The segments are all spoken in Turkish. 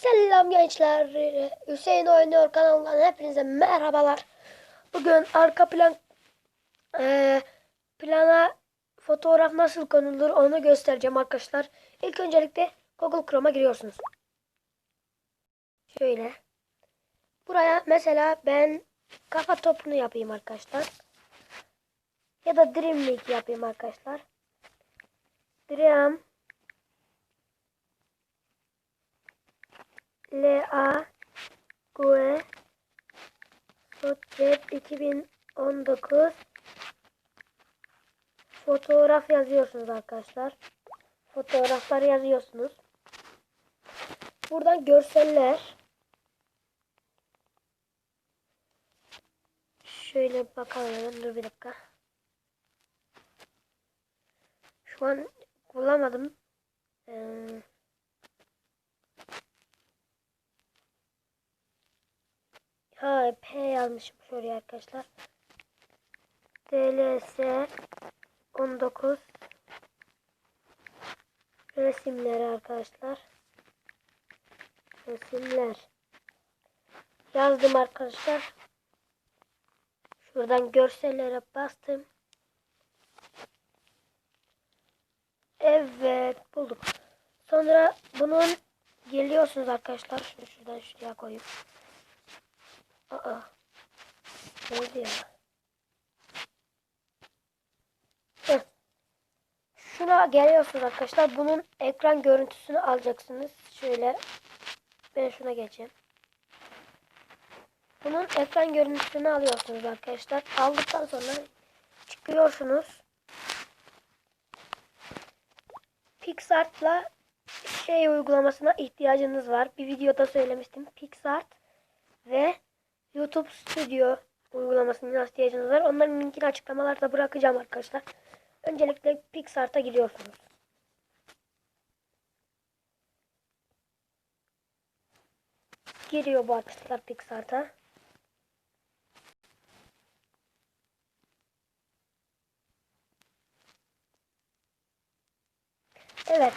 Selam gençler. Hüseyin Oynuyor kanalından hepinize merhabalar. Bugün arka plan eee, plana fotoğraf nasıl konulur onu göstereceğim arkadaşlar. İlk öncelikle Google Chrome'a giriyorsunuz. Şöyle. Buraya mesela ben kafa topunu yapayım arkadaşlar. Ya da Dream League yapayım arkadaşlar. Dream LA GUE Socket 2019 fotoğraf yazıyorsunuz arkadaşlar. Fotoğraflar yazıyorsunuz. Buradan görseller Şöyle bakalım dur bir dakika. Şu an bulamadım. Ee, Ha P yazmışım şuraya arkadaşlar. DLS 19 resimleri arkadaşlar. Resimler. Yazdım arkadaşlar. Şuradan görsellere bastım. Evet bulduk. Sonra bunun geliyorsunuz arkadaşlar. Şunu şuradan şuraya koyayım. Aa. Ne oldu ya? Şuna geliyorsunuz arkadaşlar. Bunun ekran görüntüsünü alacaksınız. Şöyle ben şuna geçeyim. Bunun ekran görüntüsünü alıyorsunuz arkadaşlar. Aldıktan sonra çıkıyorsunuz. PixArt'la şey uygulamasına ihtiyacınız var. Bir videoda söylemiştim. PixArt YouTube Studio uygulamasına ihtiyacınız var. Onların linkini açıklamalarda bırakacağım arkadaşlar. Öncelikle PixArt'a giriyorsunuz. Giriyor bu arkadaşlar PixArt'a. Evet.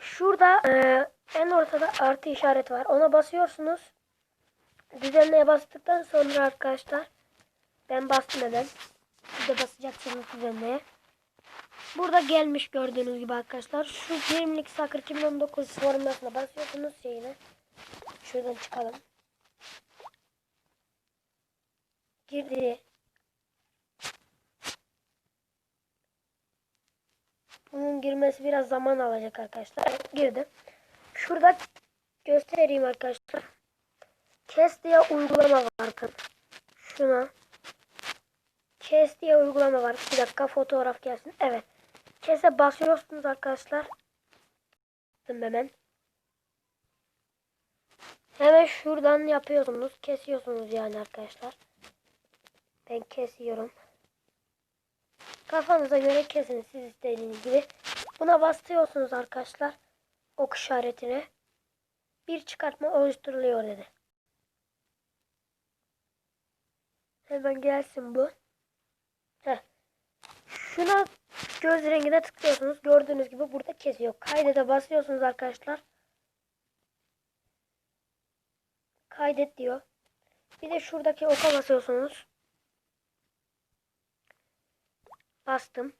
Şurada e, en ortada artı işareti var. Ona basıyorsunuz. Düzenleye bastıktan sonra arkadaşlar ben bastım hemen. Siz de basacaksınız düzenleye. Burada gelmiş gördüğünüz gibi arkadaşlar. Şu 20'lik Sakır 2019 formasına basıyorsunuz şeyine. Şuradan çıkalım. Girdi. Bunun girmesi biraz zaman alacak arkadaşlar. Girdi. Şurada göstereyim arkadaşlar. Kes diye uygulama var bakın. Şuna. Kes diye uygulama var. Bir dakika fotoğraf gelsin. Evet. Kes'e basıyorsunuz arkadaşlar. Bastım hemen. Hemen şuradan yapıyorsunuz. Kesiyorsunuz yani arkadaşlar. Ben kesiyorum. Kafanıza göre kesin siz istediğiniz gibi. Buna bastırıyorsunuz arkadaşlar. Ok işaretine. Bir çıkartma oluşturuluyor dedi. Hemen gelsin bu. Heh. Şuna göz rengine tıklıyorsunuz. Gördüğünüz gibi burada kesiyor. Kaydete basıyorsunuz arkadaşlar. Kaydet diyor. Bir de şuradaki oka basıyorsunuz. Bastım.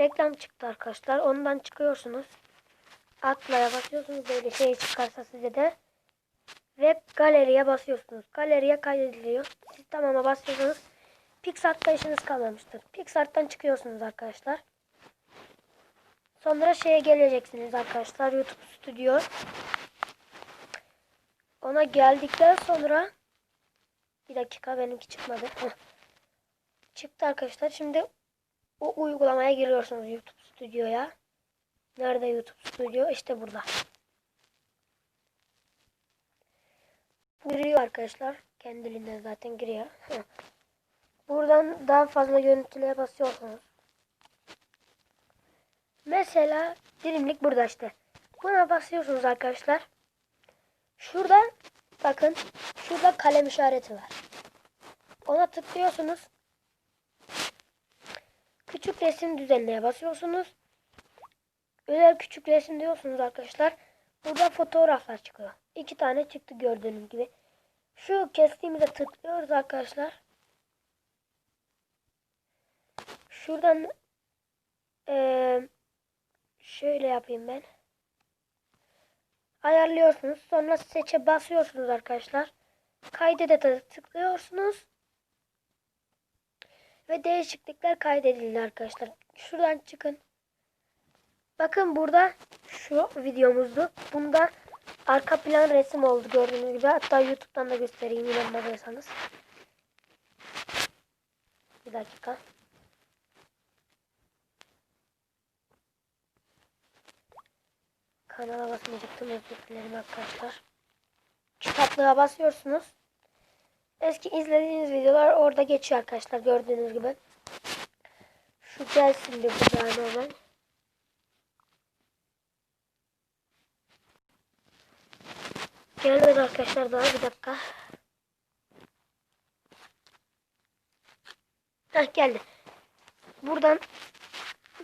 Reklam çıktı arkadaşlar. Ondan çıkıyorsunuz. Atlaya basıyorsunuz. Böyle şey çıkarsa size de. Ve galeriye basıyorsunuz. Galeriye kaydediliyor. Siz tamama basıyorsunuz. Pixart'ta işiniz kalmamıştır. Pixart'tan çıkıyorsunuz arkadaşlar. Sonra şeye geleceksiniz arkadaşlar. YouTube Studio. Ona geldikten sonra bir dakika benimki çıkmadı. Çıktı arkadaşlar. Şimdi o uygulamaya giriyorsunuz YouTube Studio'ya. Nerede YouTube Studio? İşte burada. Giriyor arkadaşlar. Kendiliğinden zaten giriyor. Buradan daha fazla görüntüleye basıyorsunuz. Mesela dilimlik burada işte. Buna basıyorsunuz arkadaşlar. Şurada bakın şurada kalem işareti var. Ona tıklıyorsunuz. Küçük resim düzenleye basıyorsunuz. Özel küçük resim diyorsunuz arkadaşlar. Burada fotoğraflar çıkıyor. İki tane çıktı gördüğünüz gibi. Şu kestiğimize tıklıyoruz arkadaşlar. Şuradan eee, şöyle yapayım ben. Ayarlıyorsunuz. Sonra seçe basıyorsunuz arkadaşlar. Kaydede de tıklıyorsunuz. Ve değişiklikler kaydedildi arkadaşlar. Şuradan çıkın. Bakın burada şu videomuzdu. Bunda arka plan resim oldu gördüğünüz gibi. Hatta YouTube'dan da göstereyim inanmadıysanız. Bir dakika. Kanala basmayacaktım özür dilerim arkadaşlar. Kitaplığa basıyorsunuz. Eski izlediğiniz videolar orada geçiyor arkadaşlar gördüğünüz gibi. Şu gelsin bir burada hemen. Gelmedi arkadaşlar daha bir dakika. Heh geldi. Buradan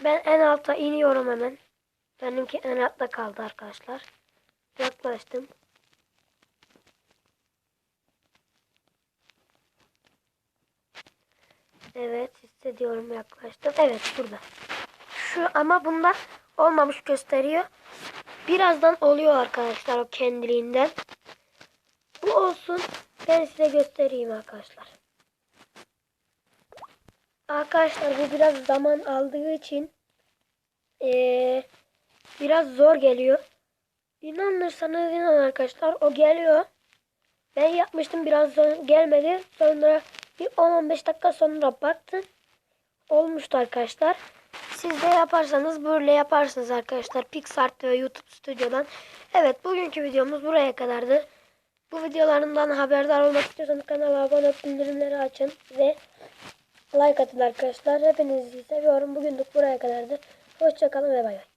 ben en alta iniyorum hemen. Benimki en altta kaldı arkadaşlar. Yaklaştım. Evet hissediyorum yaklaştım. Evet burada. Şu ama bunda olmamış gösteriyor. Birazdan oluyor arkadaşlar o kendiliğinden. Olsun. Ben size göstereyim arkadaşlar. Arkadaşlar bu biraz zaman aldığı için eee, biraz zor geliyor. İnanırsanız inan arkadaşlar o geliyor. Ben yapmıştım biraz zor gelmedi. Sonra bir 10-15 dakika sonra baktım. Olmuştu arkadaşlar. Siz de yaparsanız böyle yaparsınız arkadaşlar. PixArt ve YouTube Studio'dan. Evet bugünkü videomuz buraya kadardı. Bu videolarımdan haberdar olmak istiyorsanız kanala abone olup bildirimleri açın ve like atın arkadaşlar. Hepinizi seviyorum. Bugünlük buraya kadardı. Hoşçakalın ve bay bay.